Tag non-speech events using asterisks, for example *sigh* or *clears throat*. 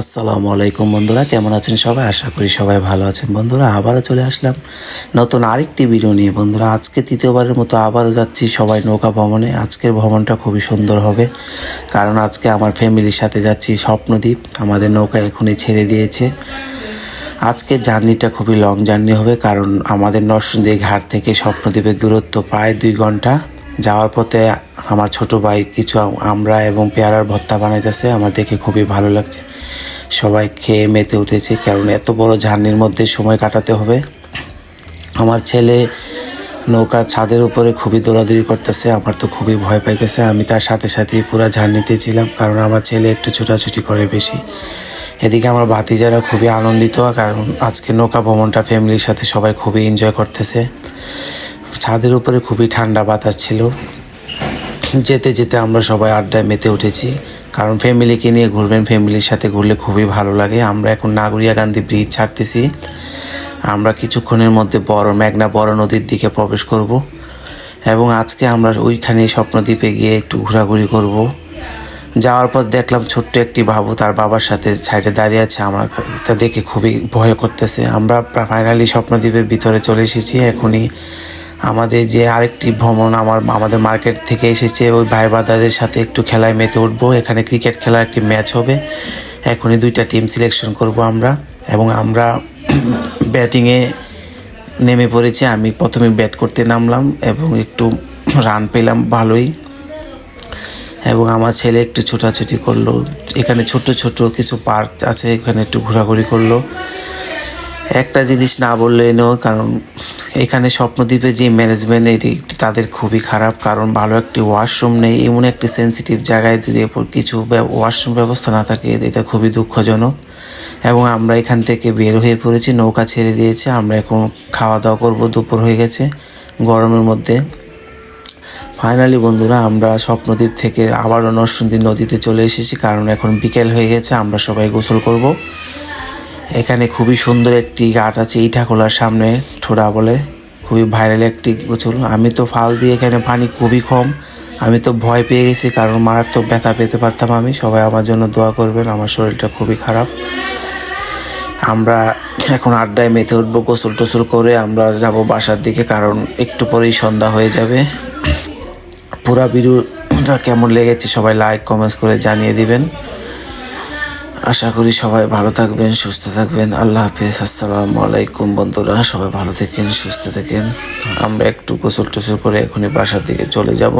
আসসালামু আলাইকুম বন্ধুরা, কেমন আছেন সবাই? আশা করি সবাই ভালো আছেন। বন্ধুরা, আবারও চলে আসলাম নতুন আরেকটি ভিডিও নিয়ে। বন্ধুরা, আজকে তৃতীয়বারের মতো আবারও যাচ্ছি সবাই নৌকা ভ্রমণে। আজকের ভ্রমণটা খুবই সুন্দর হবে, কারণ আজকে আমার ফ্যামিলির সাথে যাচ্ছি স্বপ্নদ্বীপ। আমাদের নৌকা এখনই ছেড়ে দিয়েছে। আজকের জার্নিটা খুবই লং জার্নি হবে, কারণ আমাদের নরসিংদী ঘাট থেকে স্বপ্নদ্বীপের দূরত্ব প্রায় দুই ঘণ্টা। যাওয়ার পথে আমার ছোট ভাই কিছু আমরা এবং পেয়ারার ভর্তা বানাইতেছে, আমার দেখে খুবই ভালো লাগছে। সবাই খেয়ে মেতে উঠেছে, কারণ এত বড় ঝার্নির মধ্যে সময় কাটাতে হবে। আমার ছেলে নৌকার ছাদের উপরে খুবই দৌড়াদৌড়ি করতেছে, আমার তো খুবই ভয় পাইতেছে। আমি তার সাথে সাথেই পুরো ঝাড়নিতে ছিলাম, কারণ আমার ছেলে একটু ছোটাছুটি করে বেশি। এদিকে আমার ভাতিজারা খুবই আনন্দিত, কারণ আজকে নৌকা ভ্রমণটা ফ্যামিলির সাথে সবাই খুবই এনজয় করতেছে। ছাদের উপরে খুবই ঠান্ডা বাতাস ছিল। যেতে যেতে আমরা সবাই আড্ডায় মেতে উঠেছি। কারণ ফ্যামিলিকে নিয়ে ঘুরবেন ফ্যামিলির সাথে ঘুরলে খুবই ভালো লাগে। আমরা এখন নাগরিয়া গান্ধী ব্রিজ ছাড়তেছি। আমরা কিছুক্ষণের মধ্যে বড় মেঘনা বড় নদীর দিকে প্রবেশ করব। এবং আজকে আমরা ওইখানে স্বপ্নদ্বীপে গিয়ে একটু ঘোরাঘুরি করব। যাওয়ার পর দেখলাম ছোট্ট একটি বাবু তার বাবার সাথে সাইডে দাঁড়িয়ে আছে। আমার তা দেখে খুবই ভয় করতেছে। আমরা ফাইনালি স্বপ্নদ্বীপের ভিতরে চলে এসেছি। এখনই আমাদের যে আরেকটি ভ্রমণ আমার আমাদের মার্কেট থেকে এসেছে, ওই ভাই বাদাদের সাথে একটু খেলায় মেতে উঠবো। এখানে ক্রিকেট খেলার একটি ম্যাচ হবে। এখনই দুইটা টিম সিলেকশন করব আমরা। এবং আমরা *clears throat* ব্যাটিংয়ে নেমে পড়েছি। আমি প্রথমে ব্যাট করতে নামলাম এবং একটু রান পেলাম ভালোই। এবং আমার ছেলে একটু ছোটাছুটি করল। এখানে ছোট ছোট কিছু পার্ক আছে, এখানে একটু ঘোরাঘুরি করল। একটা জিনিস না বললেই নয় কারণ এখানে স্বপ্নদ্বীপে যে ম্যানেজমেন্ট এটি তাদের খুবই খারাপ, কারণ ভালো একটি ওয়াশরুম নেই, এমন একটি সেন্সিটিভ জায়গায় যদি কিছু ওয়াশরুম ব্যবস্থা না থাকে, এটা খুবই দুঃখজনক। এবং আমরা এখান থেকে বের হয়ে পড়েছি, নৌকা ছেড়ে দিয়েছে, আমরা এখন খাওয়া দাওয়া করব, দুপুর হয়ে গেছে গরমের মধ্যে। ফাইনালি বন্ধুরা, আমরা স্বপ্নদ্বীপ থেকে আবারও নরসিংদী নদীতে চলে এসেছি, কারণ এখন বিকেল হয়ে গেছে, আমরা সবাই গোসল করব। এখানে খুবই সুন্দর একটি ঘাট আছে ইটাখোলার সামনে ঠোড়া বলে। খুবই ভাইরাল একটি গোসল। আমি তো ফাল দিয়ে এখানে পানি খুবই কম। আমি তো ভয় পেয়ে গেছি, কারণ মারাত্মক ব্যথা পেতে পারতাম আমি। সবাই আমার জন্য দোয়া করবেন, আমার শরীরটা খুবই খারাপ। আমরা এখন আড্ডায় মেতে উঠবো, গোসল টোসল করে আমরা যাব বাসার দিকে, কারণ একটু পরেই সন্ধ্যা হয়ে যাবে। পুরা ভিডিওটা কেমন লেগেছে সবাই লাইক কমেন্টস করে জানিয়ে দিবেন। আশা করি সবাই ভালো থাকবেন, সুস্থ থাকবেন। আল্লাহ হাফিজ, আসসালামু আলাইকুম বন্ধুরা, সবাই ভালো থাকেন, সুস্থ থাকেন। আমরা একটু গোসল টোসল করে এখনই বাসার দিকে চলে যাব।